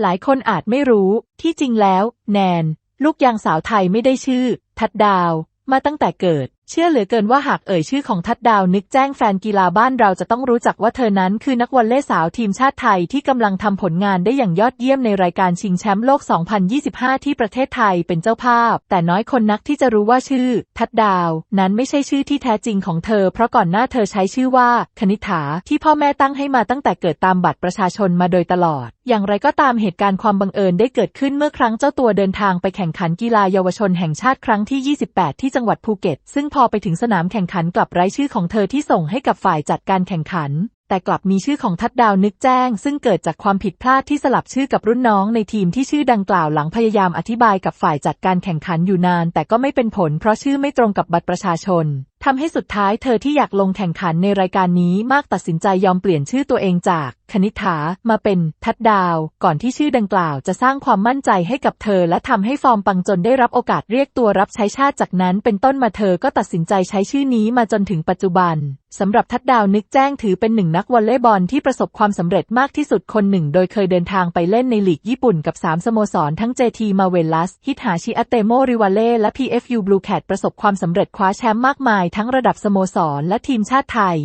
หลายคนอาจไม่รู้ที่จริงแล้ว แนน ลูกยางสาวไทยไม่ได้ชื่อ ทัดดาว มาตั้งแต่เกิด เชื่อเหลือเกินว่าหากเอ่ยชื่อของทัดดาวนึกแจ้งแฟนกีฬาบ้านเราจะต้องรู้จักว่าเธอนั้นคือนักวอลเลย์สาวทีมชาติไทยที่กำลังทำผลงานได้อย่างยอดเยี่ยมในรายการชิงแชมป์โลก 2025 ที่ประเทศไทยเป็นเจ้าภาพ แต่น้อยคนนักที่จะรู้ว่าชื่อ ทัดดาว นั้นไม่ใช่ชื่อที่แท้จริงของเธอ เพราะก่อนหน้าเธอใช้ชื่อว่า คณิ ฐา ที่พ่อแม่ตั้งให้มาตั้งแต่เกิดตามบัตรประชาชนมาโดยตลอด อย่างไรก็ตามเหตุการณ์ความบังเอิญได้เกิดขึ้นเมื่อครั้งเจ้าตัวเดินทางไปแข่งขันกีฬาเยาวชนแห่งชาติครั้งที่ 28 ที่จังหวัดภูเก็ต ซึ่งพอไปถึงสนามแข่งขันกลับไร้ชื่อของเธอที่ส่งให้กับฝ่ายจัดการแข่งขัน แต่กลับมีชื่อของทัดดาวนึกแจ้ง ซึ่งเกิดจากความผิดพลาดที่สลับชื่อกับรุ่นน้องในทีมที่ชื่อดังกล่าวหลังพยายามอธิบายกับฝ่ายจัดการแข่งขันอยู่นาน แต่ก็ไม่เป็นผลเพราะชื่อไม่ตรงกับบัตรประชาชนทำให้สุดท้ายเธอที่อยากลงแข่งขันในรายการนี้มากตัดสินใจยอมเปลี่ยนชื่อตัวเองจาก คณิษฐามาเป็นทัดดาว ก่อนที่ชื่อดังกล่าวจะสร้างความมั่นใจให้กับเธอ และทำให้ฟอร์มปังจนได้รับโอกาสเรียกตัวรับใช้ชาติจากนั้น เป็นต้นมาเธอก็ตัดสินใจใช้ชื่อนี้มาจนถึงปัจจุบันสำหรับทัดดาวนึกแจ้งถือเป็นหนึ่งนักวอลเลย์บอลที่ประสบความสำเร็จมากที่สุดคนหนึ่ง โดยเคยเดินทางไปเล่นในลีกญี่ปุ่นกับ 3 สโมสร ทั้ง JT มาเวลัส ฮิตาชิอาเตโมริวาเล่และ PFU Blue Cat ประสบความสำเร็จคว้าแชมป์มากมายทั้งระดับสโมสรและทีมชาติไทย